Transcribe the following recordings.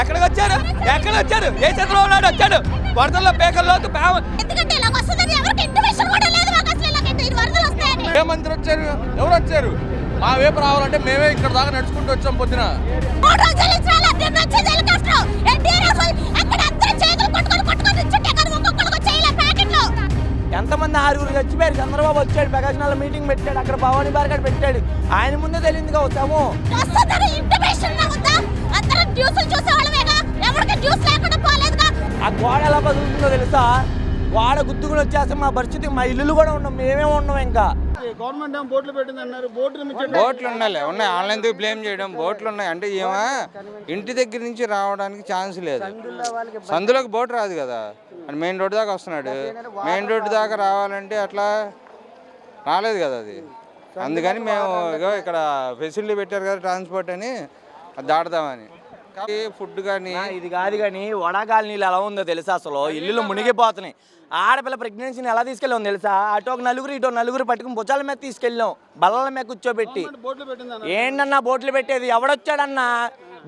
ఎక్కడికి వచ్చారు? ఎక్కడ వచ్చారు? ఏ చంద్రబాబు నాయుడు వచ్చాడు? వరదల్లో వస్తాయని? ఏ మంత్రి వచ్చారు? ఎవరు వచ్చారు? మా వైపు రావాలంటే మేమే ఇక్కడ దాకా నడుచుకుంటూ వచ్చాం పొద్దున. ఎంతమంది ఆరుగురు చచ్చిపోయారు? చంద్రబాబు వచ్చాడు ప్రకాశనాల మీటింగ్ పెట్టాడు అక్కడ భవానీ బార్గడ్ పెట్టాడు. ఆయన ముందే తెలియదుగా వచ్చాము న్యూస్లు చూసేవాళ్ళమేగా ఎవరికి న్యూస్ లేకుండా పోలేదుగా? ఆ గోడ ఎలా బతుకుతుందో తెలుసా? గోడ గుద్దుకుని వచ్చేస్తే మా పరిస్థితి మా ఇల్లులు కూడా ఉన్నాం మేమే ఉన్నాం ఇంకా. గవర్నమెంట్ ఏమో బోట్లు పెట్టింది అన్నారు. బోట్లు బోట్లు ఉన్నాయి ఉన్నాయి. ఆన్లైన్ బ్లేమ్ చేయడం? బోట్లు ఉన్నాయి. అంటే ఏమో? ఇంటి దగ్గర నుంచి రావడానికి ఛాన్స్ లేదు. సందులోకి బోట్ రాదు కదా. అని మెయిన్ రోడ్ దాకా వస్తున్నాడు. మెయిన్ రోడ్ దాకా రావాలంటే అట్లా రాలేదు కదా అది. అందుకని మేము ఇక్కడ ఫెసిలిటీ పెట్టారు కదా ట్రాన్స్పోర్ట్ అని దాడదామని కాబట్టి ఫుడ్ కానీ ఇది కాదు కానీ వడగాలి నీళ్ళు ఎలా ఉందో తెలుసా అసలు? ఇల్లులు మునిగిపోతున్నాయి. ఆడపిల్ల ప్రెగ్నెన్సీని ఎలా తీసుకెళ్ళాం తెలుసా? అటు ఒక నలుగురు ఇటు నలుగురు పట్టుకుని భుజాల మీద తీసుకెళ్ళాం. బల్లల మీద కూర్చోబెట్టి. ఏంటన్నా బోట్లు పెట్టేది? ఎవడొచ్చాడన్నా?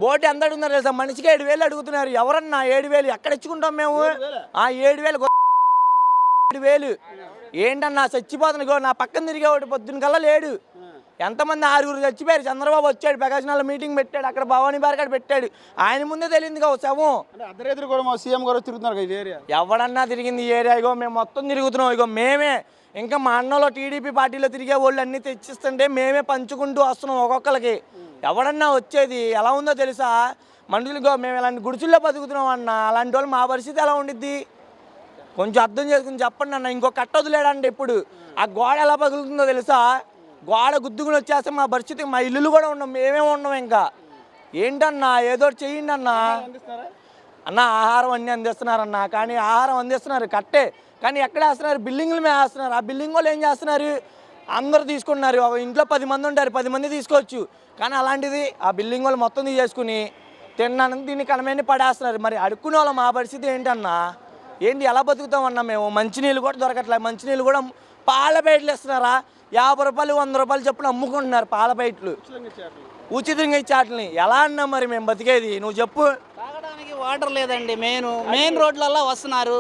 బోట్ ఎంత అడుగుతున్నారు తెలుసా? మనిషికి ఏడు వేలు అడుగుతున్నారు. ఎవరన్నా ఏడు వేలు ఎక్కడ ఇచ్చుకుంటాం మేము? ఆ ఏడు వేలు ఏడు వేలు. ఏంటన్నా చచ్చిపోతుంది గో నా పక్కన తిరిగేవాడు పొద్దున్న కల్లా లేడు. ఎంతమంది ఆరుగురు చచ్చిపోయారు? చంద్రబాబు వచ్చాడు ప్రకాశనాల మీటింగ్ పెట్టాడు అక్కడ భవానీ బార్గడ్ పెట్టాడు. ఆయన ముందే తెలియదుగా శవం. అంటే అర్ధరాత్రి కూడా మా సీఎం గారు తిరుగుతున్నారు ఏరియా. ఎవడన్నా తిరిగింది ఈ ఏరియా? ఇగో మేము మొత్తం తిరుగుతున్నాం. ఇగో మేమే ఇంకా మా అన్నలో టీడీపీ పార్టీలో తిరిగే వాళ్ళు అన్నీ తెచ్చిస్తుంటే మేమే పంచుకుంటూ వస్తున్నాం ఒక్కొక్కరికి ఎవడన్నా వచ్చేది ఎలా ఉందో తెలుసా? మనుషులుగో మేము ఇలాంటి గుడిసెల్లో బతుకుతున్నాం అన్న. అలాంటి వాళ్ళు మా పరిస్థితి ఎలా ఉండిద్ది? కొంచెం అర్థం చేసుకుని చెప్పండి అన్న. ఇంకో కట్ట వదిలేడండి ఇప్పుడు. ఆ గోడ ఎలా పగులుతుందో తెలుసా? గోడ గుద్దుకుని వచ్చేస్తే మా పరిస్థితి మా ఇల్లులు కూడా ఉన్నాం మేమే ఉన్నాం ఇంకా. ఏంటన్నా ఏదో చేయండి చెయ్యండి అన్నా అన్న ఆహారం అన్నీ అందిస్తున్నారన్న. కానీ ఆహారం అందిస్తున్నారు కట్టే కానీ ఎక్కడ వేస్తున్నారు? బిల్డింగ్లు మీద వేస్తున్నారు. ఆ బిల్డింగ్ వాళ్ళు ఏం చేస్తున్నారు? అందరూ తీసుకుంటున్నారు. ఇంట్లో పది మంది ఉంటారు పది మంది తీసుకోవచ్చు. కానీ అలాంటిది ఆ బిల్డింగ్ వాళ్ళు మొత్తం తీసేసుకుని తిన్నాను దీన్ని కనమని పడేస్తున్నారు. మరి అడుక్కునే వాళ్ళ మా పరిస్థితి ఏంటన్నా? ఏంటి ఎలా బతుకుతామన్నా మేము? మంచినీళ్ళు కూడా దొరకట్లేదు మంచినీళ్ళు కూడా పాల బయటలు ఇస్తున్నారా యాభై రూపాయలు వంద రూపాయలు చొప్పున అమ్ముకుంటున్నారు పాల బయటలు ఉచితంగా ఇచ్చాట్లని ఎలా అన్నా మరి మేము బతికేది? నువ్వు చెప్పు. తాగడానికి వాటర్ లేదండి మెయిన్ మెయిన్ రోడ్లల్లో వస్తున్నారు.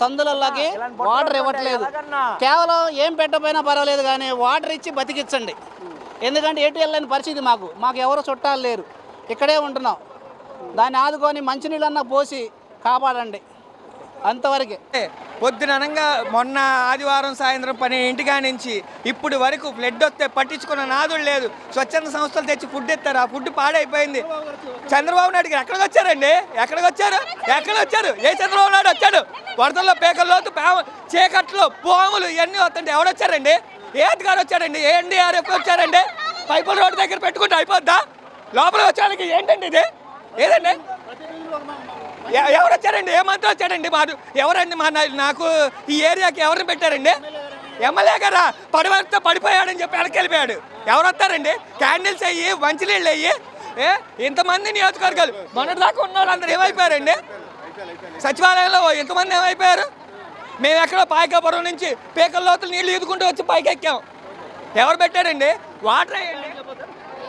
సందులల్లోకి వాటర్ ఇవ్వట్లేదు. కేవలం ఏం పెట్టకపోయినా పర్వాలేదు కానీ వాటర్ ఇచ్చి బతికించండి ఎందుకంటే ఎటు వెళ్ళని పరిస్థితి మాకు. మాకు ఎవరు చుట్టాలు లేరు. ఇక్కడే ఉంటున్నాం. దాన్ని ఆదుకొని మంచినీళ్ళన్నా పోసి కాపాడండి. అంతవరకే. పొద్దున అనగా మొన్న ఆదివారం సాయంత్రం పన్నెండింటికా నుంచి ఇప్పుడు వరకు ఫ్లడ్ వస్తే పట్టించుకున్న నాదుడు లేదు. స్వచ్ఛంద సంస్థలు తెచ్చి ఫుడ్ ఇస్తారు. ఆ ఫుడ్ పాడైపోయింది. చంద్రబాబు నాయుడు గారు ఎక్కడికి వచ్చారండి? ఎక్కడికి వచ్చారు? ఎక్కడ వచ్చారు? ఏ చంద్రబాబు నాయుడు వచ్చాడు? వరదల్లో పేకల్లోతు చీకట్లో పాములు ఇవన్నీ వస్తుంటే ఎవడొచ్చారండి ఏ గారు వచ్చారండి? ఏ ఎన్డీఆర్ఎఫ్ వచ్చారండి? పైపుల రోడ్డు దగ్గర పెట్టుకుంటే అయిపోద్దా? లోపల వచ్చడానికి ఏంటండి ఇది? ఏదండి? ఎవరు వచ్చారండి? ఏ మంత్రి వచ్చాడండి? మాడు ఎవరండి? మా నా- నాకు ఈ ఏరియాకి ఎవరిని పెట్టారండి? ఎమ్మెల్యే గారా? పడివడితే పడిపోయాడని చెప్పి వెనక్కి వెళ్ళిపోయాడు. ఎవరు వస్తారండి? క్యాండిల్స్ అయ్యి మంచినీళ్ళు అయ్యి ఏ? ఇంతమంది నియోజకవర్గాలు. మొన్నటిదాకా ఉన్న వాళ్ళందరూ ఏమైపోయారండి? సచివాలయంలో ఇంతమంది ఏమైపోయారు? మేము ఎక్కడో పాయకాపురం నుంచి పీకల లోతులు నీళ్ళు ఈదుకుంటూ వచ్చి పైకి ఎక్కాం ఎవరు పెట్టారండి? వాటర్ అయ్యండి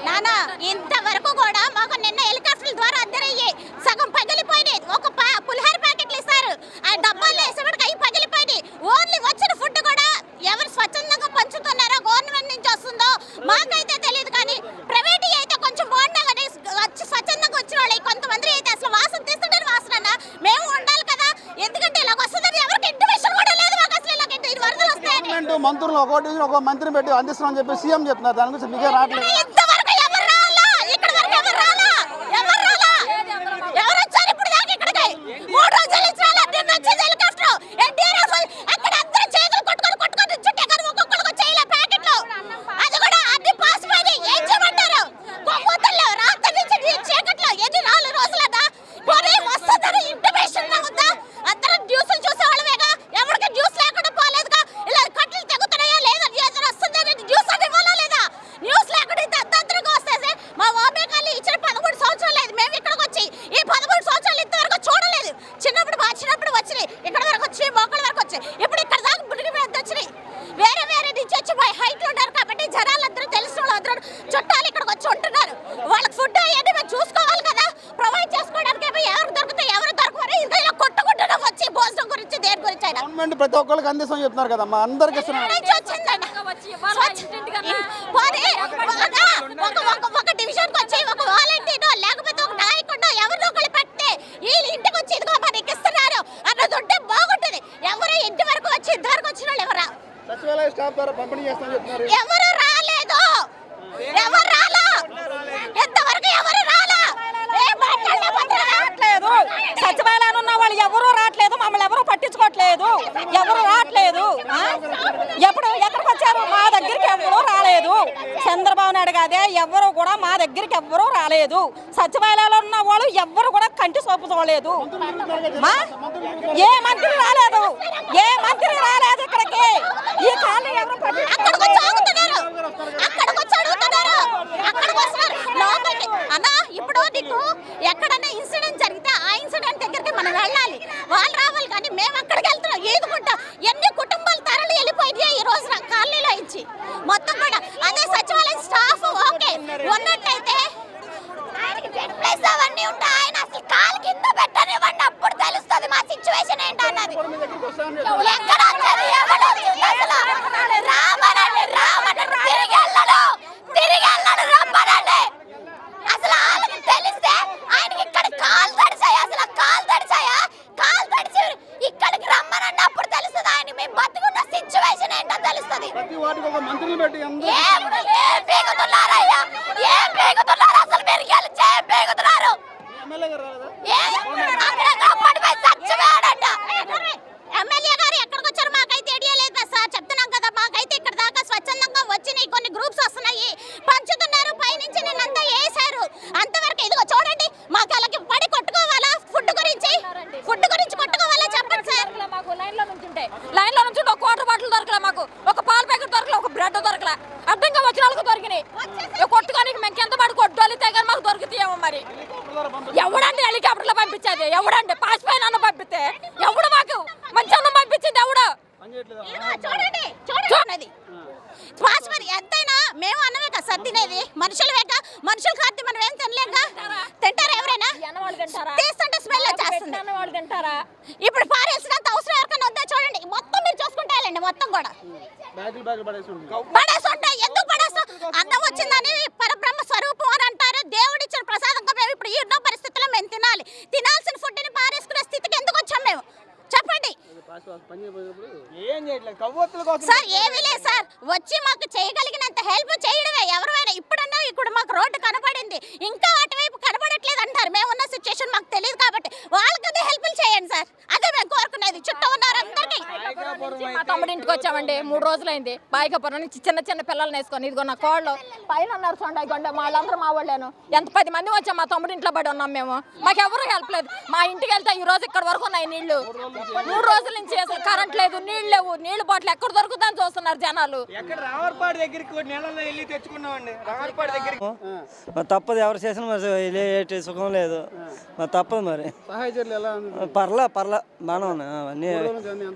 నానా ఇంతవరకు కూడా మాకు నిన్న హెలికాప్టర్ల ద్వారా అందరయ్యి సగం పగిలిపోయినాయి. ఒక పులిహోర ప్యాకెట్లు ఇస్తారు. ఆ డబ్బాల్లో వేసేవాడికి అవి పగిలిపోయినాయి. ఓన్లీ వచ్చిన ఫుడ్ కూడా ఎవరు స్వచ్ఛందంగా పంచుతున్నారో గవర్నమెంట్ నుంచి వస్తుందో మాకైతే తెలియదు కానీ ప్రైవేట్ అయితే కొంచెం బాగుండా కానీ వచ్చి స్వచ్ఛందంగా వచ్చిన వాళ్ళు కొంతమంది అయితే అసలు వాసన తీస్తుంటారు వాసన. మేము ఉండాలి కదా. ఎందుకంటే ఇలా వస్తుందని ఎవరికి ఇంటిమేషన్ కూడా లేదు మాకు అసలు ఇది వరదలు గవర్నమెంట్ మంత్రులు ఒక్కొక్కటి ఒక మంత్రిని పెట్టి అందిస్తున్నామని చెప్పి సీఎం చెప్తున్నారు. దాని గురించి మీకే రావట్లేదు ఇంతవరకు ఎవరు రాలా ఇక్కడ వరకు ఎవరు రాలా ఎవరు రాలా ఎవరు వచ్చారు ఇప్పుడు దాకా ఇక్కడికి మూడు రోజులు నుంచి రాలా నిన్న వచ్చేది హెలికాప్టర్ ఎన్టీఆర్ అక్కడ అందరూ చేతులు కొట్టుకొని కొట్టుకొని చుట్టే కానీ ఒక్కొక్కరికి వచ్చేయలే ప్యాకెట్లు అది కూడా అన్ని పాస్ పోయి ఏం చేయమంటారు కొవ్వొత్తుల్లో రాత్రి నుంచి నీ చీకట్లో ఎన్ని నాలుగు రోజులదా పోనీ వస్తుందని ఇంటిమేషన్ ఉందా అందరూ న్యూస్లు చూసేవాళ్ళమేగా ఎవరికి న్యూస్ లేకుండా పోలేదుగా ఇలా కట్టలు తెగుతున్నాయా లేదా ఏదైనా వస్తుందని న్యూస్ అని ఇవ్వాలా లేదా న్యూస్ లేకుండా ఇంత అర్ధంతరంగా వస్తేసి మా ఓమే కాళ్ళు ఇచ్చిన పదమూడు సంవత్సరాలు లేదు మేము ఇక్కడికి వచ్చి ఈ పదమూడు సంవత్సరాలు ఇంతవరకు చూడలేదు చిన్నప్పుడు మా చిన్నప్పుడు వచ్చినాయి ఇక్కడ వరకు వచ్చి మోకాళ్ళ వరకు వచ్చాయి ఇప్పుడు ఇక్కడ దాకా బుడికి మీద వచ్చినాయి వేరే వేరే నుంచి వచ్చి మా హైట్ ఉన్నారు కాబట్టి జనాలందరూ తెలిసిన వాళ్ళందరూ చుట్టాలు ఇక్కడికి వచ్చి ఉంటున్నారు వాళ్ళకి ఫుడ్ అవన్నీ మేము చూసుకోవాలి కదా ప్రొవైడ్ చేసుకోవడానికి ఏమో ప్రతి అందిస్తామని చెప్తున్నారు కదమ్మా అందరికి ఇస్తున్నారు ఒక- వచ్చి ఒక వాలంటీర్ లేకపోతే ఒక నాయకుడు ఎవరినో ఒకళ్ళు పెట్టి ఈ ఇంటికి వచ్చి ఇదిగో మనకి ఇస్తున్నారు అన్నది ఉంటే బాగుంటుంది. ఎవరు ఇంటి వరకు వచ్చి ఇంటి వరకు వచ్చిన వాళ్ళు ఎవరా సచివాలయ స్టాఫ్ ద్వారా పంపిణీ చేస్తామని చెప్తున్నారు. ఎవరు రాలేదు. ఎవరు రాలా? ఎంతవరకు ఎవరు రాలా ఏం మాట్లాడలేకపోతున్నారు? ఎవరు సచివాలయాలు ఉన్న వాళ్ళు ఎవరు రావట్లేదు మమ్మల్ని ఎవరు పట్టించుకోవట్లేదు. ఎవరు రావట్లేదు ఎప్పుడు ఎక్కడికి వచ్చారు? మా దగ్గరికి ఎవరు రాలేదు. చంద్రబాబు నాయుడు కాదే ఎవరు కూడా మా దగ్గరికి ఎవరు రాలేదు. సచివాలయాలు ఉన్న వాళ్ళు ఎవరు కూడా కంటి సోపు చూడలేదు. ఏ మంత్రి రాలేదు. ఏ మంత్రి రాలేదు ఇక్కడికి ఈ కాలనీ ఎవరు అక్కడికి వచ్చి ఆగుతున్నారు అక్కడికి వచ్చి అడుగుతున్నారు అక్కడికి వస్తున్నారు లోపలికి అన్న ఇప్పుడు నీకు ఎక్కడన్నా ఇన్సిడెంట్ జరిగితే ఆ ఇన్సిడెంట్ దగ్గరికి మనం వెళ్ళాలి వాళ్ళు రావాలి కానీ మేము అక్కడికి వెళ్తున్నాం ఏదుకుంటా ఎన్ని కుటుంబాలు తరలి వెళ్ళిపోయినాయి ఈ రోజున కాలనీలో ఇచ్చి మొత్తం కూడా అదే సచివాలయం స్టాఫ్ ఓకే ఉన్నట్టయితే ఆయనకి బెడ్ ప్లేస్ అవన్నీ ఉంటాయి ఆయన అసలు కాలు కింద పెట్టనివ్వండి అప్పుడు తెలుస్తుంది మా సిచ్యువేషన్ ఏంటన్నది ఎక్కడ వచ్చారు? ఎవరు వచ్చింది అసలు? రామనండి, రామనండి, తిరిగి వెళ్ళడు, తిరిగి వెళ్ళడు, రమ్మనండి. అసలు వాళ్ళకి తెలిస్తే ఆయనకి ఇక్కడ కాలు తడిచాయి అసలు కాలు తడిచాయా కాలు తడిచి ఇక్కడికి రమ్మనండి అప్పుడు తెలుస్తుంది ఆయన మేము బతుకున్న సిచ్యువేషన్ ఏంటో తెలుస్తుంది ప్రతి వాటికి ఒక మంత్రిని పెట్టి అందరూ ఏం ఏం పీకుతున్నారయ్యా ఏం పీకుతున్నారు అసలు మీరు గెలిచి ఏం పీకుతున్నారు ఎమ్మెల్యే గారు రాలేదా ఏ? అక్కడ పడిపోయి చచ్చిపోయాడంట. ఎమ్మెల్యే గారు ఎక్కడికి వచ్చారు మాకైతే ఐడియా లేదు సార్ చెప్తున్నాం కదా మాకైతే ఇక్కడ దాకా స్వచ్ఛందంగా వచ్చినాయి కొన్ని గ్రూప్స్ వస్తున్నాయి పంచుతున్నారు పైనుంచి నిన్నంతా వేశారు అంతవరకు ఇదిగో చూడండి మాకు అలాగే పడి కొట్టుకోవాలా ఫుడ్ గురించి ఫుడ్ గురించి కొట్టుకోవాలా చెప్పండి సార్ మాకు లైన్లో నుంచుంటే లైన్లో నుంచి ఒక వాటర్ బాటిల్ దొరకలే మాకు ఒక పాల ప్యాకెట్ దొరకలే ఒక బ్రెడ్ దొరకలే అడ్డంగా వచ్చిన వాళ్ళకి దొరికినాయి ఇక కొట్టుకోనికి మేము ఎంత పడి కొట్టుకోలితే కానీ మాకు దొరుకుతాయేమో మరి ఎవడండి హెలికాప్టర్లో పంపించేది ఎవడండి పాసిపోయిన అన్న పంపిస్తే ఎవడు మాకు మంచి అన్నం పంపించింది ఎవడు ఇదిగో చూడండి చూడండి పాస్పర్ ఎంతైనా మేము అన్నమే కదా సార్ తినేది మనుషులమే కదా మనుషులు కాదు మనం ఏం తినలేక తింటారా? ఎవరైనా? తీస్తుంటే స్మెల్ వచ్చేస్తుంది. ఇప్పుడు పారేసినంత అవసరం ఎవరికైనా వద్దా చూడండి. మొత్తం మీరు మొత్తం కూడా. బ్యాగులు బ్యాగులు పడేసి ఉంటుంది పడేసి ఉంటాయి. ఎందుకు పడేస్తాం అన్నం వచ్చిందని పరబ్రహ్మ స్వరూపం అని అంటారు. దేవుడిచ్చిన మేము ఇప్పుడు ఈ ఉన్న పరిస్థితుల్లో మేము తినాలి. తినాల్సిన ఫుడ్ని పారేసుకునే స్థితికి ఎందుకు వచ్చాం మేము చెప్పండి పని చేయబోయేటప్పుడు ఏ సార్ ఏమీ లేదు సార్. వచ్చి మాకు చేయగలిగినంత హెల్ప్ చేయడమే. ఎవరైనా ఇప్పుడన్నా ఇక్కడ మాకు రోడ్డు కనపడింది. ఇంకా అటువైపు కనపడట్లేదు అంటారు. మేము ఉన్న సిచ్యుయేషన్ మాకు తెలియదు కాబట్టి వాళ్ళకి అదే హెల్ప్ చేయండి సార్. అదే మేము కోరుకునేది. చుట్టూ ఉన్నారందరికీ మా తమ్ముడి ఇంటికి వచ్చామండి. మూడు రోజులైంది. బాయికపురం నుంచి చిన్న చిన్న పిల్లల్ని వేసుకొని ఇదిగో నా కోళ్ళు. పైన ఉన్నారు చూడండి ఇగోండి వాళ్ళందరూ మా వాళ్ళేను. ఎంత పది మంది వచ్చాం మా తమ్ముడి ఇంట్లో పడి ఉన్నాం మేము. మాకు ఎవరు హెల్ప్ లేదు. మా ఇంటికి వెళ్తే ఈ రోజు ఇక్కడ వరకు ఉన్నాయి నీళ్ళు మూడు రోజుల నుంచి అసలు కరెంట్ లేదు నీళ్ళు లేవు. నీళ్ళు బాటిల్ ఎక్కడ దొరుకుతుందని చూస్తున్నారు జనాలు. ఎక్కడ రావర్పాడు దగ్గరికి కొన్ని నెలల్లో వెళ్ళి తెచ్చుకున్నామండి. రావర్పాడు దగ్గరికి. మరి తప్పదు ఎవరు చేసిన మరి సుఖం లేదు. మరి తప్పదు మరి. ఎలా ఉంది పర్లా పర్లా బాగానే ఉన్నాయి. అవన్నీ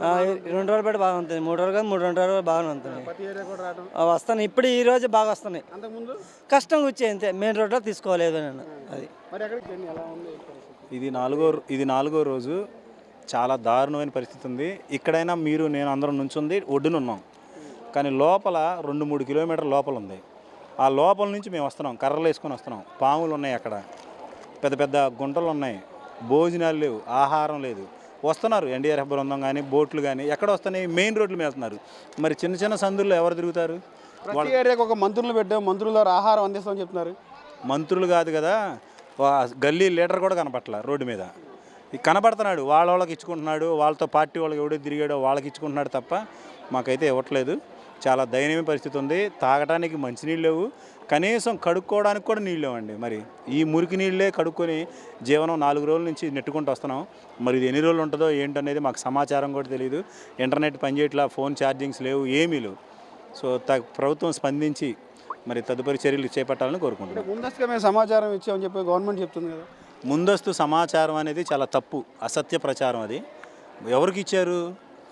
ఆ, రెండు రోజులు బట్టి బాగా ఉంటుంది. మూడు రోజులు కాదు మూడు రెండు రోజులు బాగానే ఉంటుంది. ప్రతి ఏరియా కూడా రావడం ఆ, వస్తాను. ఇప్పుడు ఈ రోజు బాగా వస్తున్నాయి. అంతకుముందు? కష్టం వచ్చే అంతే. మెయిన్ రోడ్లో తీసుకోలేదు నేను అది. మరి ఎక్కడికి వెళ్ళి ఎలా ఉంది? పరిస్థితి? ఇది నాలుగో ఇది నాలుగో రోజు. చాలా దారుణమైన పరిస్థితి ఉంది. ఇక్కడైనా మీరు నేను అందరం నుంచుంది ఒడ్డున ఉన్నాం. కానీ లోపల రెండు మూడు కిలోమీటర్ లోపల ఉంది. ఆ లోపల నుంచి మేము వస్తున్నాం. కర్రలు వేసుకొని వస్తున్నాం. పాములు ఉన్నాయి అక్కడ. పెద్ద పెద్ద గుంటలు ఉన్నాయి. భోజనాలు లేవు. ఆహారం లేదు. వస్తున్నారు. ఎన్డీఆర్ఎఫ్ బృందం కానీ బోట్లు కానీ ఎక్కడ వస్తున్నాయి? మెయిన్ రోడ్లు మీద వెళ్తున్నారు మరి చిన్న చిన్న సందుల్లో ఎవరు తిరుగుతారు? ప్రతి ఏరియాకి ఒక మంత్రులు పెట్టాం. మంత్రుల ఆహారం అందిస్తామని చెప్తున్నారు? మంత్రులు కాదు కదా. గల్లీ లీడర్ కూడా కనపట్ల రోడ్డు మీద. కనబడుతున్నాడు వాళ్ళ వాళ్ళకి ఇచ్చుకుంటున్నాడు వాళ్ళతో పార్టీ వాళ్ళకి ఎవడో తిరిగాడో వాళ్ళకి ఇచ్చుకుంటున్నాడు తప్ప మాకైతే ఇవ్వట్లేదు. చాలా దయనీయమైన పరిస్థితి ఉంది. తాగడానికి మంచినీళ్ళు లేవు. కనీసం కడుక్కోవడానికి కూడా నీళ్ళు లేవండి. మరి ఈ మురికి నీళ్ళే కడుక్కొని జీవనం నాలుగు రోజుల నుంచి నెట్టుకుంటూ వస్తున్నాం. మరి ఇది ఎన్ని రోజులు ఉంటుందో ఏంటనేది మాకు సమాచారం కూడా తెలియదు ఇంటర్నెట్ పనిచేయట్లా ఫోన్ ఛార్జింగ్స్ లేవు ఏమీ లేవు. సో త ప్రభుత్వం స్పందించి మరి తదుపరి చర్యలు చేపట్టాలని కోరుకుంటున్నాం. ముందస్తుగా మేము సమాచారం ఇచ్చామని చెప్పి గవర్నమెంట్ చెప్తుంది కదా. ముందస్తు సమాచారం అనేది చాలా తప్పు అసత్య ప్రచారం అది. ఎవరికి ఇచ్చారు?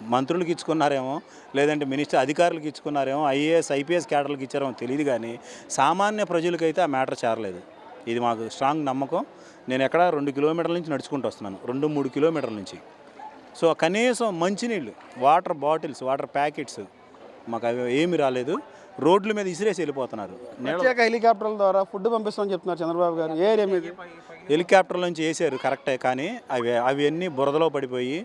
మంత్రులకు ఇచ్చుకున్నారేమో లేదంటే మినిస్టర్ అధికారులకు ఇచ్చుకున్నారేమో ఐఏఎస్ ఐపీఎస్ క్యాడర్లకు ఇచ్చారేమో తెలియదు కానీ సామాన్య ప్రజలకైతే ఆ మ్యాటర్ చేరలేదు. ఇది మాకు స్ట్రాంగ్ నమ్మకం. నేను ఎక్కడ రెండు కిలోమీటర్ల నుంచి నడుచుకుంటూ వస్తున్నాను రెండు మూడు కిలోమీటర్ల నుంచి. సో కనీసం మంచినీళ్ళు వాటర్ బాటిల్స్ వాటర్ ప్యాకెట్స్ మాకు అవి ఏమి రాలేదు. రోడ్ల మీద ఇసిరేసి వెళ్ళిపోతున్నారు. ప్రత్యేక హెలికాప్టర్ల ద్వారా ఫుడ్ పంపిస్తామని చెప్తున్నారు చంద్రబాబు గారు. ఏ ఏరియా మీద? హెలికాప్టర్ నుంచి వేసారు కరెక్టే కానీ అవి అవి అన్నీ బురదలో పడిపోయి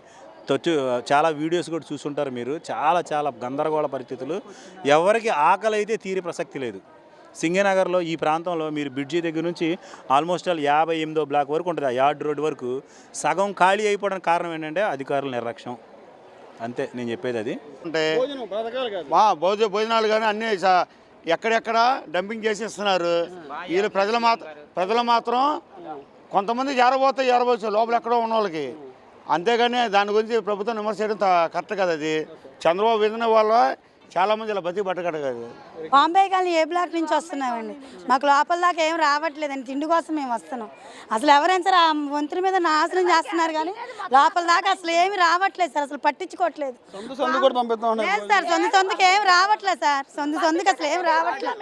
తొచ్చు చాలా వీడియోస్ కూడా చూసుంటారు మీరు. చాలా చాలా గందరగోళ పరిస్థితులు. ఎవరికి ఆకలి అయితే తీరే ప్రసక్తి లేదు. సింగనగర్లో ఈ ప్రాంతంలో మీరు బ్రిడ్జి దగ్గర నుంచి ఆల్మోస్ట్ ఆల్ యాభై ఎనిమిదో బ్లాక్ వరకు ఉంటుంది. ఆ యార్డ్ రోడ్ వరకు సగం ఖాళీ అయిపోవడానికి కారణం ఏంటంటే అధికారుల నిర్లక్ష్యం. అంతే నేను చెప్పేది అది. అంటే భోజనం పథకాలు కాదు. మా భోజ భోజనాలు కానీ అన్నీ ఎక్కడెక్కడ డంపింగ్ చేసి ఇస్తున్నారు వీళ్ళు ప్రజలు మాత్రం ప్రజలు మాత్రం కొంతమంది ఏరబోతే ఏరబోచ్చు లోపల ఎక్కడో ఉన్న వాళ్ళకి అంతేగాని దాని గురించి ప్రభుత్వం విమర్శ చేయడం కరెక్ట్ కదా అది. చంద్రబాబు విధిన వల్ల చాలామంది ఇలా బతికి పట్టగడ కాదు. బాంబే కానీ ఏ బ్లాక్ నుంచి వస్తున్నామండి మాకు లోపల దాకా ఏం రావట్లేదండి తిండి కోసం మేము వస్తున్నాం. అసలు ఎవరైనా సరే ఆ వంతుల మీద నాశనం చేస్తున్నారు కానీ లోపల దాకా అసలు ఏమి రావట్లేదు సార్. అసలు పట్టించుకోవట్లేదు. సొంత సొంత కూడా పంపిస్తాం లేదు సార్ సొంత సొంతకి ఏం రావట్లేదు సార్. సొంత సొంతకి అసలు ఏం రావట్లేదు.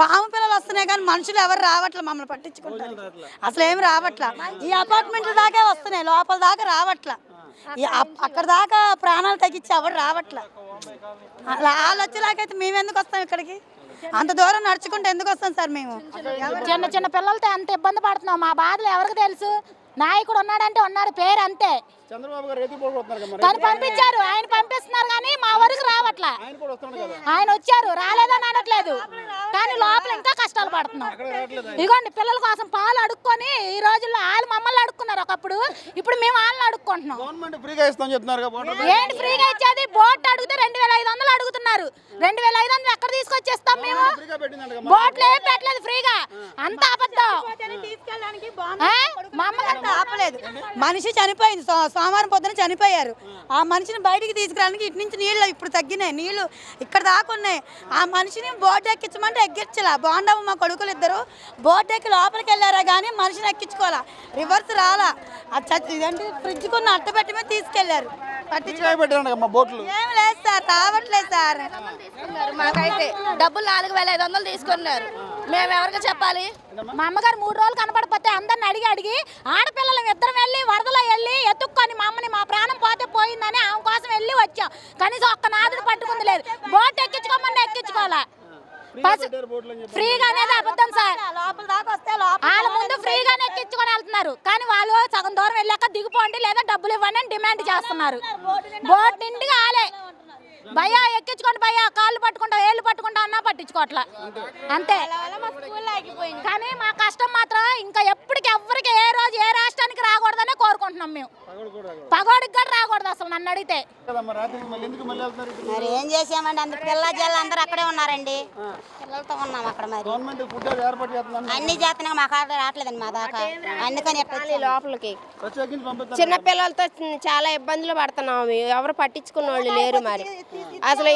పాము పిల్లలు వస్తున్నాయి కానీ మనుషులు ఎవరు రావట్లేదు మమ్మల్ని పట్టించుకుంటారు. అసలు ఏం రావట్లా? ఈ అపార్ట్మెంట్ల దాకా వస్తున్నాయి. లోపల దాకా రావట్లా. అక్కడ దాకా ప్రాణాలు తగ్గించి ఎవరు రావట్లా? అలా వాళ్ళు వచ్చేలాగైతే మేము ఎందుకు వస్తాం ఇక్కడికి? అంత దూరం నడుచుకుంటే ఎందుకు వస్తాం సార్ మేము? చిన్న చిన్న పిల్లలతో ఎంత ఇబ్బంది పడుతున్నాం? మా బాధలు ఎవరికి తెలుసు? నాయకుడు ఉన్నాడంటే ఉన్నాడు పేరు అంతే. చంద్రబాబు గారు పోగొడుతున్నారు పంపించారు ఆయన పంపిస్తున్నారు కానీ మా వరకు రావట్లా. ఆయన కూడా వస్తున్నాడు కదా? ఆయన వచ్చారు రాలేదని అనట్లేదు. కానీ లోపల ఇంకా కష్టాలు పడుతున్నాం. ఇదిగోండి పిల్లల కోసం పాలు అడుక్కొని ఈ రోజుల్లో వాళ్ళు మమ్మల్ని అడుక్కున్నారు ఒకప్పుడు. ఇప్పుడు మేము వాళ్ళని అడుక్కుంటున్నాం. గవర్నమెంట్ ఫ్రీగా చెప్తున్నారు ఏంటి ఫ్రీగా ఇచ్చేది? బోట్ అడిగితే రెండు వేల ఐదు వందలు అడుగుతున్నారు. రెండు వేల ఐదు వందలు ఎక్కడ తీసుకొచ్చేస్తాం మేము? బోట్లు ఏం పెట్టలేదు ఫ్రీగా. అంత అబద్ధం? మా అమ్మగారు ఆపలేదు. మనిషి చనిపోయింది. సో- సోమవారం పొద్దున చనిపోయారు. ఆ మనిషిని బయటికి తీసుకురావడానికి ఇటు నుంచి నీళ్ళు ఇప్పుడు తగ్గినాయి. నీళ్ళు ఇక్కడ దాకా ఉన్నాయి. ఆ మనిషిని బోట్ ఎక్కించమంటే ఎక్కించలా. బాండవు మా కొడుకులు ఇద్దరు బోట్ ఎక్కి లోపలికి వెళ్ళారా కానీ మనిషిని ఎక్కించుకోవాలా. రివర్స్ రాలా. ఇదంటే ఫ్రిడ్జ్ కొన్న అట్ట పెట్టి మీద తీసుకెళ్ళారు బోట్లు? ఏం లేదు సార్ రావట్లేదు సార్. మాకైతే డబ్బులు నాలుగు వేల ఐదు వందలు తీసుకున్నారు. మేము ఎవరికి చెప్పాలి? మా అమ్మగారు మూడు రోజులు కనపడకపోతే అందరిని అడిగి అడిగి ఆడపిల్లలు ఇద్దరం వెళ్ళి వరదలో వెళ్ళి ఎత్తుక్కొని మా అమ్మని మా ప్రాణం పోతే పోయిందని ఆమె కోసం వెళ్ళి వచ్చాం. కనీసం ఒక్క నాదుడు పట్టుకుంది లేదు. బోట్ ఎక్కించుకోమని ఎక్కించుకోవాలా? ఫ్రీగా అనేది అబద్ధం సార్. లోపల దాకా వస్తే లోపల వాళ్ళ ముందు ఫ్రీగానే ఎక్కించుకొని వెళ్తున్నారు. కానీ వాళ్ళు సగం దూరం వెళ్ళాక దిగిపోండి లేదా డబ్బులు ఇవ్వండి అని డిమాండ్ చేస్తున్నారు. బోట్ నిండుగా ఆలే. భయ్యా ఎక్కించుకోండి భయ్యా కాళ్ళు పట్టుకుంటా ఏళ్ళు పట్టుకుంటా అన్నా పట్టించుకోవట్లా. అంతే. కానీ మా కష్టం మాత్రం ఇంకా ఎప్పటికి ఎవ్వరికి ఏ రోజు ఏ రాష్ట్రానికి రాకూడదనే కోరుకుంటున్నాం మేము. పగోడికి కూడా రాకూడదు అసలు నన్ను అడిగితే. కదమ్మా రాత్రికి మళ్ళీ ఎందుకు మళ్ళీ వెళ్తున్నారు ఇప్పుడు? మరి ఏం చేసామండి? అందరు పిల్ల జల్లు అందరూ అక్కడే ఉన్నారండి. పిల్లలతో ఉన్నాం అక్కడ మరి. గవర్నమెంట్ ఫుడ్ అది ఏర్పాటు చేస్తున్నాను అన్ని చేస్తున్నాం మా కాడ రావట్లేదండి మా దాకా. అందుకని. లోపలికి. చిన్న పిల్లలతో చాలా ఇబ్బందులు పడుతున్నాము ఎవరు పట్టించుకున్న వాళ్ళు లేరు మరి. అసలు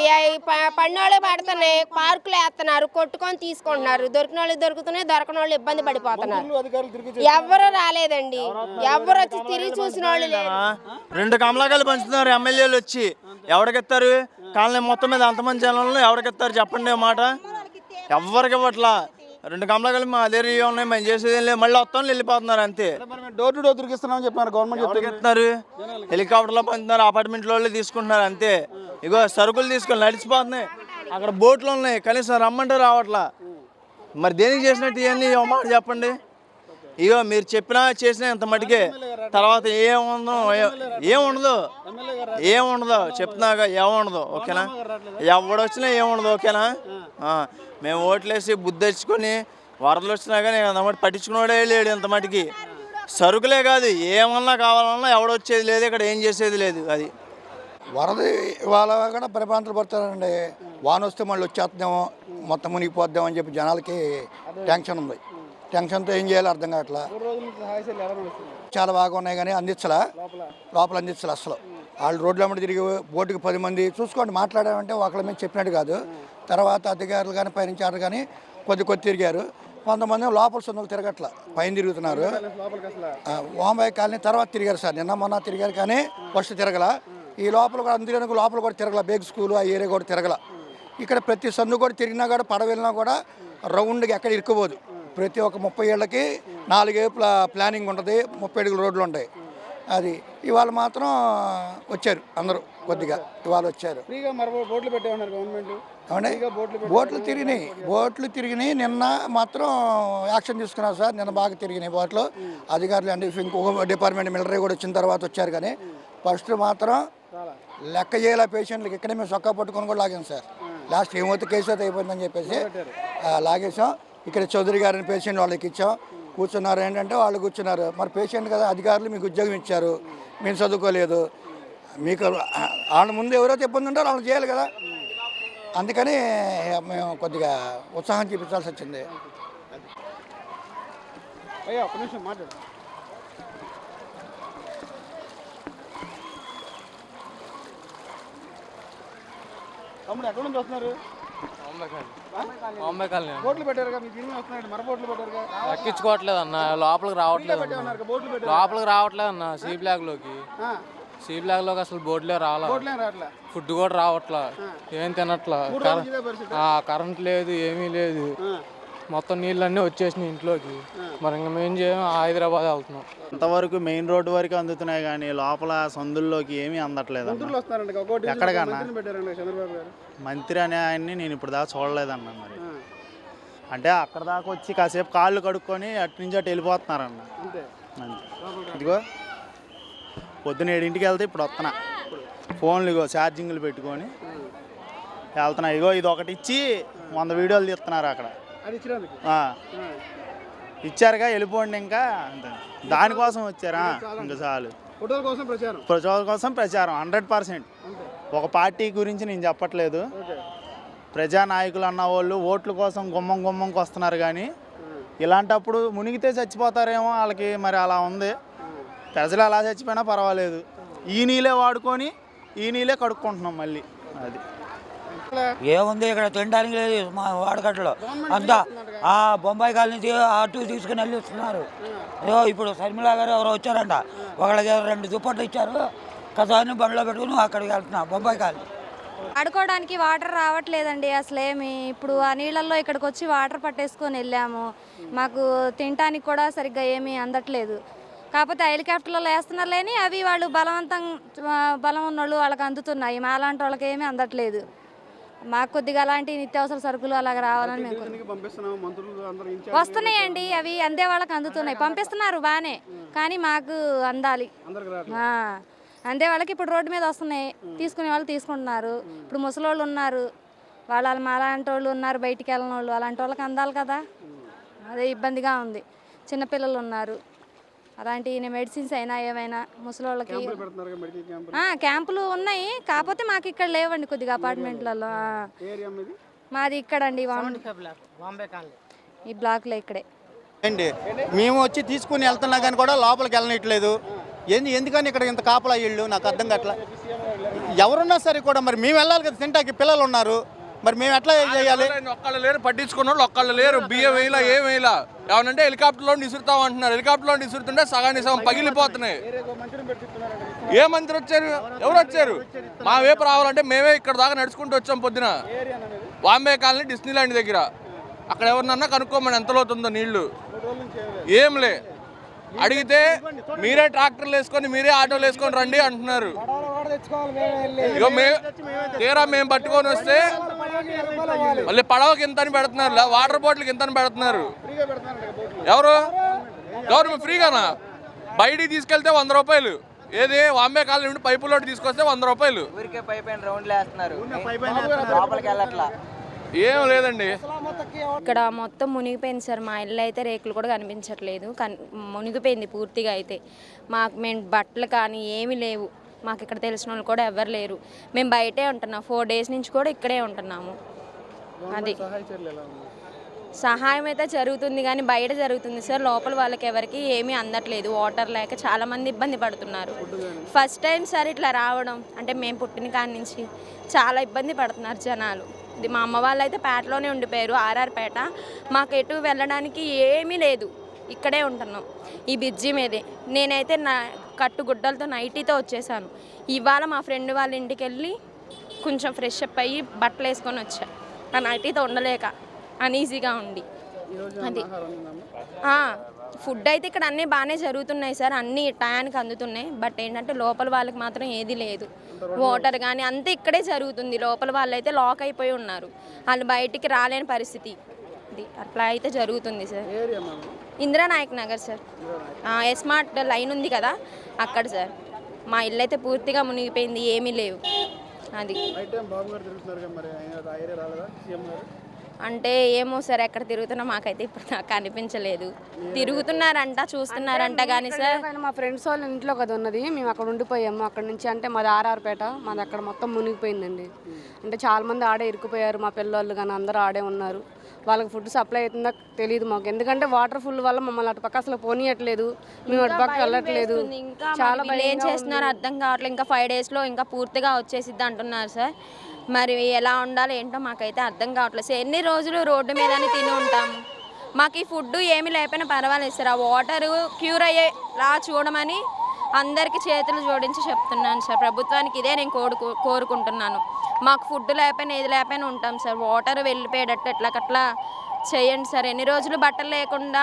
పడినోళ్ళు పడుతున్నాయి. పార్కులు వేస్తున్నారు. కొట్టుకొని తీసుకుంటున్నారు. దొరికిన వాళ్ళు దొరుకుతున్నాయి దొరకని వాళ్ళు ఇబ్బంది పడిపోతున్నారు ఎవరు రాలేదండి. ఎవరు వచ్చి తిరిగి చూసిన వాళ్ళు లేరు. రెండు కమలాకాయలు పంచుతున్నారు. ఎమ్మెల్యేలు వచ్చి. ఎవరికిస్తారు? కాలనీ మొత్తం మీద అంతమంది జనాలను ఎవరికిస్తారు? చెప్పండి మాట. ఎవరికి ఇవ్వట్లా? రెండు కమలాకాయలు మా అదే రియో ఉన్నాయి మేము చేసేది ఏం లేదు. మళ్ళీ వస్తాం వెళ్ళిపోతున్నారు అంతే. డోర్ టు డోర్ తిరిగిస్తున్నామని చెప్పినారు గవర్నమెంట్ ఇస్తున్నారు హెలికాప్టర్లో పంచుతున్నారు అపార్ట్మెంట్లో వాళ్ళు తీసుకుంటున్నారు అంతే. ఇగో సరుకులు తీసుకొని నడిచిపోతున్నాయి. అక్కడ బోట్లు ఉన్నాయి కనీసం రమ్మంటే రావట్లా. మరి దేనికి చేసినట్టు ఇవన్నీ? మాట చెప్పండి. ఇగో మీరు చెప్పినా చేసినా ఇంత మటుకే. తర్వాత ఏముందో ఏముండదు. ఏముండదు చెప్తున్నాక ఏముండదు ఓకేనా? ఎవడొచ్చినా ఏముండదు ఓకేనా? మేము ఓట్లేసి బుద్ధి తెచ్చుకొని వరదలు వచ్చినా కానీ అంతమటి పట్టించుకున్నాడే లేడు ఇంత మటుకి. సరుకులే కాదు ఏమన్నా కావాలన్నా ఎవడొచ్చేది లేదు ఇక్కడ ఏం చేసేది లేదు అది. వరద ఇవాళ కూడా పరిపాలనలు పడతారండి. వాన వస్తే మళ్ళీ వచ్చేద్దాము మొత్తం మునిగిపోద్దాం అని చెప్పి జనాలకి టెన్షన్ ఉంది. టెన్షన్తో ఏం చేయాలి అర్థం కావట్లా. చాలా బాగా ఉన్నాయి కానీ అందించలా? లోపల అందించలే అసలు. వాళ్ళు రోడ్ల వెంబడి తిరిగి బోటుకి పది మంది చూసుకోండి మాట్లాడామంటే ఒకళ్ళ మీద చెప్పినట్టు కాదు. తర్వాత అధికారులు కానీ పయనించారు కానీ కొద్ది కొద్ది తిరిగారు. కొంతమంది లోపల సొందులు తిరగట్ల పైన తిరుగుతున్నారు. వాంబాయి కాలనీ తర్వాత తిరిగారు సార్. నిన్న మొన్న తిరిగారు కానీ ఫస్ట్ తిరగల. ఈ లోపల కూడా అందులో లోపల కూడా తిరగల. బేగ్ స్కూల్ ఆ ఏరియా కూడా తిరగల. ఇక్కడ ప్రతి సందు కూడా తిరిగినా కూడా పడవ వెళ్ళినా కూడా రౌండ్గా ఎక్కడ ఇరుక్కుపోదు. ప్రతి ఒక్క ముప్పై ఏళ్ళకి నాలుగే ప్లా ప్లానింగ్ ఉంటుంది. ముప్పై అడుగుల రోడ్లు ఉంటాయి. అది ఇవాళ మాత్రం వచ్చారు అందరూ కొద్దిగా ఇవాళ వచ్చారు. ఫ్రీగా మరి బోట్లు పెట్టేమన్నారు గవర్నమెంట్ ఏమండి? బోట్లు తిరిగినాయి. బోట్లు తిరిగినాయి. నిన్న మాత్రం యాక్షన్ తీసుకున్నారు సార్. నిన్న బాగా తిరిగినాయి బోట్లు. అధికారులు అంటే ఇంకొక డిపార్ట్మెంట్ మిలిటరీ కూడా వచ్చిన తర్వాత వచ్చారు కానీ ఫస్ట్ మాత్రం లెక్క చేయలే పేషెంట్లకి. ఇక్కడే మేము సొక్కా పట్టుకొని కూడా లాగాం సార్. లాస్ట్ ఏమవుతుంది కేసు అయితే అయిపోయిందని చెప్పేసి లాగేసాం ఇక్కడ చౌదరి గారిని పేషెంట్ వాళ్ళకి ఇచ్చాం. కూర్చున్నారు. ఏంటంటే వాళ్ళు కూర్చున్నారు. మరి పేషెంట్ కదా అధికారులు మీకు ఉద్యోగం ఇచ్చారు. మేము చదువుకోలేదు. మీకు వాళ్ళ ముందు ఎవరైతే ఇబ్బంది ఉంటారో వాళ్ళు చేయాలి కదా. అందుకని మేము కొద్దిగా ఉత్సాహం చూపించాల్సి వచ్చింది. అయ్యా ఒక నిమిషం మాట్లాడు. తమ్ముడు ఎక్కడ నుంచి వస్తున్నారు? బాంబే కాలనీ. బోట్లు పెట్టారుగా మీకు ఇన్ని వస్తున్నాయి మర బోట్లు పెట్టారుగా? ఎక్కించుకోవట్లేదు అన్న లోపలికి రావట్లేదు పెట్టేమన్నారు బోట్లు పెట్టారు. లోపలికి రావట్లేదు అన్న సీ బ్లాక్లోకి సీ బ్లాక్లోకి అసలు బోర్డులే రాలా. బోట్లేం రావట్లే? ఫుడ్ కూడా రావట్లా. ఏం తినట్లా? పరిస్థితి. ఆ, కరెంట్ లేదు ఏమీ లేదు. ఆ, మొత్తం నీళ్ళన్నీ వచ్చేసినాయి ఇంట్లోకి. మరి ఇంకా మేము చేయం హైదరాబాద్ వెళ్తున్నాం. అంతవరకు మెయిన్ రోడ్డు వరకు అందుతున్నాయి కానీ లోపల సందుల్లోకి ఏమీ అందట్లేదు ఎక్కడికన్నా? మంత్రి అనే ఆయన్ని నేను ఇప్పుడు దాకా చూడలేదన్న మరి. అంటే అక్కడ దాకా వచ్చి కాసేపు కాళ్ళు కడుక్కొని అటు నుంచి అటు వెళ్ళిపోతున్నారన్న. ఇదిగో పొద్దున ఏడింటికి వెళ్తే ఇప్పుడు వస్తున్నా. ఫోన్లు ఇగో ఛార్జింగ్లు పెట్టుకొని వెళ్తున్నా. ఇగో ఇది ఒకటి ఇచ్చి వంద వీడియోలు తీస్తున్నారు అక్కడ. ఇచ్చారుగా వెళ్ళిపోండి ఇంకా అంతే. దానికోసం వచ్చారా? ఇంకా చాలు. కోసం ప్రచారం. కోసం ప్రచారం హండ్రెడ్ పర్సెంట్. ఒక పార్టీ గురించి నేను చెప్పట్లేదు. ప్రజానాయకులు అన్న వాళ్ళు ఓట్ల కోసం గుమ్మం గుమ్మంకి వస్తున్నారు కానీ ఇలాంటప్పుడు మునిగితే చచ్చిపోతారేమో వాళ్ళకి మరి అలా ఉంది. ప్రజలు అలా చచ్చిపోయినా పర్వాలేదు. ఈ నీళ్ళే వాడుకొని ఈ నీళ్ళే కడుక్కుంటున్నాం మళ్ళీ. అది. ఏముంది ఇక్కడ తినడానికి లేదు మా వాడకట్లో అంతా ఆ బొంబాయి కాలనీ నుంచి అటు తీసుకుని వెళ్ళి ఇస్తున్నారు ఏదో ఇప్పుడు శర్మిల గారు ఎవరో వచ్చారంట. ఒకళ్ళకి రెండు దుప్పట్లు ఇచ్చారు. కసాన్ని బండిలో పెట్టుకుని అక్కడికి వెళ్తున్నా బొంబాయి కాలనీ ఆడుకోవడానికి వాటర్ రావట్లేదండి అసలేమి. ఇప్పుడు ఆ నీళ్ళల్లో ఇక్కడికి వచ్చి వాటర్ పట్టేసుకొని వెళ్ళాము. మాకు తినటానికి కూడా సరిగ్గా ఏమీ అందట్లేదు. కాకపోతే హెలికాప్టర్లలో వేస్తున్నారు లేని అవి వాళ్ళు బలవంతం బలం ఉన్నోళ్ళు వాళ్ళకి అందుతున్నాయి. మాలాంటి వాళ్ళకి ఏమీ అందట్లేదు. మాకు కొద్దిగా అలాంటి నిత్యావసర సరుకులు అలాగ రావాలని మేము వస్తున్నాయండి అవి అందే వాళ్ళకి అందుతున్నాయి. పంపిస్తున్నారు బాగానే కానీ మాకు అందాలి. అందే వాళ్ళకి ఇప్పుడు రోడ్డు మీద వస్తున్నాయి. తీసుకునే వాళ్ళు తీసుకుంటున్నారు. ఇప్పుడు ముసలోళ్ళు ఉన్నారు. వాళ్ళ మా అలాంటి వాళ్ళు ఉన్నారు బయటికి వెళ్ళిన వాళ్ళు. అలాంటి వాళ్ళకి అందాలి కదా. అదే ఇబ్బందిగా ఉంది. చిన్నపిల్లలు ఉన్నారు. అలాంటి మెడిసిన్స్ అయినా ఏమైనా ముసలోళ్ళకి ఆ, క్యాంపులు ఉన్నాయి. కాకపోతే మాకు ఇక్కడ లేవండి కొద్దిగా అపార్ట్మెంట్లలో ఆ. ఏరియా మీది? మాది ఇక్కడండి వామ్- ఈ బ్లాక్లో ఇక్కడే. ఏంటి? మేము వచ్చి తీసుకుని వెళ్తున్నా కానీ కూడా లోపలికి వెళ్ళనట్లేదు ఏంది ఎందుకని ఇక్కడ ఇంత కాపలా ఇళ్ళు నాకు అర్థం కావట్లా. ఎవరున్నా సరే కూడా మరి మేము వెళ్ళాలి కదా తింటాకి పిల్లలు ఉన్నారు. మరి మేము ఎట్లా చేయాలి? ఒక్కళ్ళు లేరు పట్టించుకున్న వాళ్ళు ఒక్కళ్ళు లేరు. బియ్యం వేయలా ఏం వేయలా? ఏమనంటే హెలికాప్టర్లో ఇసురుతాం అంటున్నారు. హెలికాప్టర్లో ఇసురుతుంటే సగాన్ని సగం పగిలిపోతున్నాయి. ఏ మంత్రి వచ్చారు? ఎవరు వచ్చారు? మా వైపు రావాలంటే మేమే ఇక్కడ దాకా నడుచుకుంటూ వచ్చాం పొద్దున. బాంబే కాలనీ డిస్నీ ల్యాండ్ దగ్గర. అక్కడ ఎవరినన్నా కనుక్కోమని ఎంత లోతుందో నీళ్ళు. మూడు రోజుల నుంచి ఏం లేదు. ఏం లే. అడిగితే మీరే ట్రాక్టర్లు వేసుకొని మీరే ఆటోలు వేసుకొని రండి అంటున్నారు. ఇగో మే తీరా మేము పట్టుకొని వస్తే మళ్ళీ పడవకి ఇంత అని పెడుతున్నారు లే- వాటర్ బాటిల్కి ఇంత అని పెడుతున్నారు. ఎవరు? గవర్నమెంట్ ఫ్రీగానా? బయటికి తీసుకెళ్తే వంద రూపాయలు. ఏది? వాంబే కాలనీ నుండి పైపులోకి తీసుకొస్తే వంద రూపాయలు. ఊరికే పైప్ రౌండ్లు వేస్తున్నారు. లోపలికి వెళ్ళట్లా. ఏం లేదండి. ఇక్కడ మొత్తం మునిగిపోయింది సార్. మా ఇల్లు అయితే రేకులు కూడా కనిపించట్లేదు. కన్ మునిగిపోయింది పూర్తిగా అయితే. మాకు మేము బట్టలు కానీ ఏమీ లేవు. మాకు ఇక్కడ తెలిసిన వాళ్ళు కూడా ఎవరు లేరు. మేము బయటే ఉంటున్నాం. ఫోర్ డేస్ నుంచి కూడా ఇక్కడే ఉంటున్నాము. అది. సహాయ అయితే జరుగుతుంది కానీ బయట జరుగుతుంది సార్. లోపల వాళ్ళకి ఎవరికి ఏమీ అందట్లేదు. వాటర్ లేక చాలా మంది ఇబ్బంది పడుతున్నారు. ఫస్ట్ టైం సార్ ఇట్లా రావడం. అంటే మేము పుట్టిన కాడి నుంచి చాలా ఇబ్బంది పడుతున్నారు జనాలు. ఇది మా అమ్మ వాళ్ళు అయితే పేటలోనే ఉండిపోయారు. ఆర్ఆర్ పేట. మాకు ఎటు వెళ్ళడానికి ఏమీ లేదు. ఇక్కడే ఉంటున్నాం. ఈ బిజ్జి మీదే. నేనైతే నా కట్టు గుడ్డలతో నైటీతో వచ్చేసాను. ఇవాళ మా ఫ్రెండ్ వాళ్ళ ఇంటికి వెళ్ళి కొంచెం ఫ్రెష్ అప్ అయ్యి బట్టలు వేసుకొని వచ్చా. ఆ నైటీతో ఉండలేక అనీజీగా ఉండి. అది. ఫుడ్ అయితే ఇక్కడ అన్నీ బాగానే జరుగుతున్నాయి సార్. అన్నీ టయానికి అందుతున్నాయి. బట్ ఏంటంటే లోపల వాళ్ళకి మాత్రం ఏది లేదు. వాటర్ కానీ అంతా ఇక్కడే జరుగుతుంది. లోపల వాళ్ళు అయితే లాక్ అయిపోయి ఉన్నారు. వాళ్ళు బయటికి రాలేని పరిస్థితి. ఇది అట్లా అయితే జరుగుతుంది sir. Indiranayak Nagar sir. Smart line ఉంది కదా అక్కడ సార్. మా ఇల్లు అయితే పూర్తిగా మునిగిపోయింది ఏమీ లేవు. అది. అంటే ఏమో సార్ ఎక్కడ తిరుగుతున్నా మాకైతే ఇప్పుడు నాకు కనిపించలేదు తిరుగుతున్నారంట చూస్తున్నారంట కానీ సార్. మా ఫ్రెండ్స్ వాళ్ళ ఇంట్లో కదా ఉన్నది మేము అక్కడ ఉండిపోయాము. అక్కడ నుంచి అంటే మాది ఆర్ఆర్పేట మాది అక్కడ మొత్తం మునిగిపోయిందండి. అంటే చాలా మంది ఆడే ఇరుక్కుపోయారు మా పిల్లలు కానీ అందరూ ఆడే ఉన్నారు. వాళ్ళకి ఫుడ్ సప్లై అవుతుందో తెలియదు మాకు. ఎందుకంటే వాటర్ ఫుల్ వల్ల మమ్మల్ని అటు పక్క అసలు పోనీయట్లేదు. మేము అటు పక్క వెళ్ళట్లేదు. చాలా ఏం చేస్తున్నారో అర్థం కావట్లేదు. ఇంకా ఫైవ్ డేస్లో ఇంకా పూర్తిగా వచ్చేసిద్ది అంటున్నారు సార్. మరి ఎలా ఉండాలో ఏంటో మాకైతే అర్థం కావట్లేదు. సార్ ఎన్ని రోజులు రోడ్డు మీదనే తిని ఉంటాము మాకు ఈ ఫుడ్ ఏమి లేకపోయినా పర్వాలేదు సార్. ఆ వాటర్ క్యూర్ అయ్యే లా చూడమని అందరికీ చేతులు జోడించి చెప్తున్నాను సార్. ప్రభుత్వానికి ఇదే నేను కోరుకు కోరుకుంటున్నాను. మాకు ఫుడ్ లేకపోయినా ఏది లేకపోయినా ఉంటాం సార్. వాటర్ వెళ్ళిపోయేటట్టు ఎట్లకట్లా చేయండి సార్. ఎన్ని రోజులు బట్టలు లేకుండా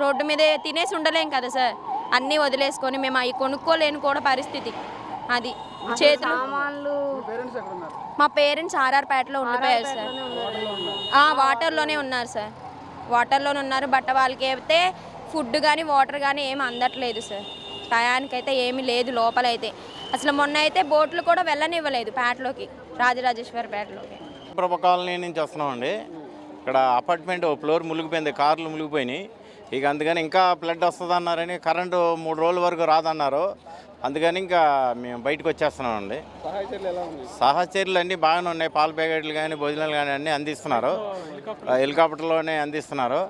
రోడ్డు మీదే తినేసి ఉండలేం కదా సార్. అన్నీ వదిలేసుకొని మేము అవి కొనుక్కోలేని కూడా పరిస్థితి. అది చేతులు సామాన్లు పేరెంట్స్ ఎక్కడ ఉన్నారు? మా పేరెంట్స్ ఆర్ఆర్పేటలో ఉండిపోయారు సార్. ఆ, వాటర్లోనే ఉన్నారు సార్. వాటర్లోనే ఉన్నారు బట్ట వాళ్ళకి అయితే ఫుడ్ కానీ వాటర్ కానీ ఏమి అందట్లేదు సార్. టయానికైతే ఏమీ లేదు లోపలైతే. అసలు మొన్న అయితే బోట్లు కూడా వెళ్ళనివ్వలేదు పేటలోకి రాజరాజేశ్వరి పేటలోకి. ప్రభ కాలనీ నుంచి వస్తున్నామండి. ఇక్కడ అపార్ట్మెంట్ ఓ ఫ్లోర్ మునిగిపోయింది కార్లు మునిగిపోయినాయి. ఇక అందుకని ఇంకా ఫ్లడ్ వస్తుంది అన్నారని కరెంటు మూడు రోజుల వరకు రాదన్నారు. అందుకని ఇంకా మేము బయటకు వచ్చేస్తున్నామండి. సహచర్యలు అన్నీ బాగానే ఉన్నాయి. పాల ప్యాకెట్లు కానీ భోజనాలు కానీ అన్నీ అందిస్తున్నారు. హెలికాప్టర్లోనే అందిస్తున్నారు.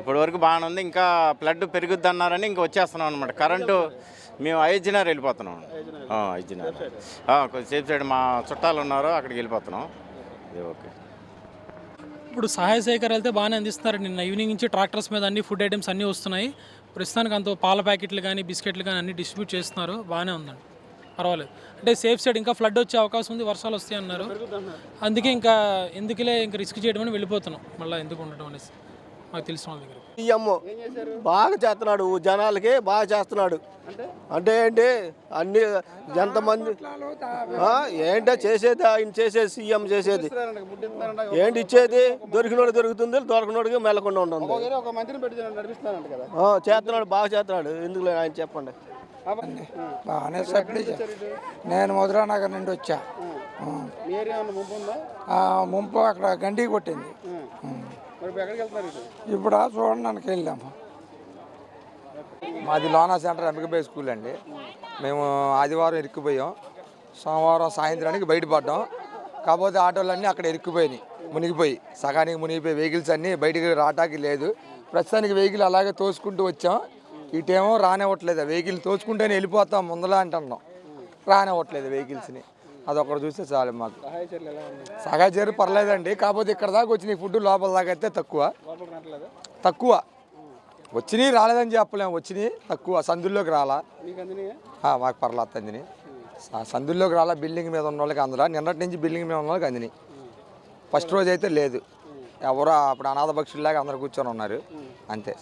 ఇప్పటి వరకు బాగానే ఉంది. ఇంకా ఫ్లడ్ పెరుగుద్ది అన్నారని ఇంకా వచ్చేస్తున్నాం అనమాట కరెంటు మేము అయోధ్యనగర్ వెళ్ళిపోతున్నాం. అయోధ్యనగర్ కొద్దిసేపు సైడ్ మా చుట్టాలు ఉన్నారు అక్కడికి వెళ్ళిపోతున్నాం. ఇది ఓకే. ఇప్పుడు సహాయ సేకరాలు అయితే బాగానే అందిస్తున్నారు. నిన్న ఈవినింగ్ నుంచి ట్రాక్టర్స్ మీద అన్ని ఫుడ్ ఐటమ్స్ అన్నీ వస్తున్నాయి. ప్రస్తుతానికి అంత పాల ప్యాకెట్లు కానీ బిస్కెట్లు కానీ అన్ని డిస్ట్రిబ్యూట్ చేస్తున్నారు. బాగానే ఉందండి. పర్వాలేదు. అంటే సేఫ్ సైడ్ ఇంకా ఫ్లడ్ వచ్చే అవకాశం ఉంది వర్షాలు వస్తాయి అన్నారు. అందుకే ఇంకా ఎందుకులే ఇంకా రిస్క్ చేయడం అని వెళ్ళిపోతున్నాం. మళ్ళీ ఎందుకు ఉండడం అనేసి. మాకు తెలిసిన వాళ్ళ దగ్గర సీఎం బాగా చేస్తున్నాడు జనాలకి బాగా చేస్తున్నాడు. అంటే ఏంటి? అన్ని ఎంతమంది ఆ, ఏంటో చేసేది ఆయన చేసేది సీఎం చేసేది. ఏంటి ఇచ్చేది? దొరికినోడు దొరుకుతుంది దొరకనోడికి మెల్లకుండా ఉంటుంది. చేస్తున్నాడు బాగా చేస్తున్నాడు. ఎందుకు ఆయన చెప్పండి. బాగానే సప్లై నేను మధురా నగర్ నుండి వచ్చా. ముంపు ఉందా? ఆ, ముంపు అక్కడ గండి కొట్టింది. ఇప్పుడు చూడడానికి వెళ్ళాము మాది లోనా సెంటర్ ఎంపికపై స్కూల్ అండి. మేము ఆదివారం ఇరుక్కుపోయాం. సోమవారం సాయంత్రానికి బయటపడ్డాం. కాకపోతే ఆటోలన్నీ అక్కడ ఇరుక్కుపోయినాయి మునిగిపోయి. సగానికి మునిగిపోయి వెహికల్స్ అన్నీ బయటికి రావటానికి లేదు. ప్రస్తుతానికి వెహికల్ అలాగే తోసుకుంటూ వచ్చాం. ఇటేమో రానివ్వట్లేదు. వెహికల్ తోచుకుంటేనే వెళ్ళిపోతాం ముందలా అంటున్నాం. రానివ్వట్లేదు వెహికల్స్ని. అదొకటి చూస్తే చాలు మాకు. సహాయ చర్యలు పర్లేదండి. కాకపోతే ఇక్కడ దాకా వచ్చిన ఫుడ్ లోపల దాకా అయితే తక్కువ. తక్కువ. వచ్చినాయి రాలేదని చెప్పలేము వచ్చినాయి తక్కువ. సందుల్లోకి రాలా. మీకు పర్లేదు అందిని సందుల్లోకి రాలా. బిల్డింగ్ మీద ఉన్న వాళ్ళకి అందరా నిన్నటి నుంచి బిల్డింగ్ మీద ఉన్న వాళ్ళకి అందినాయి ఫస్ట్ రోజు అయితే లేదు. ఎవరో అప్పుడు అనాథ పక్షుల్లాగా అందరు కూర్చొని ఉన్నారు. అంతే.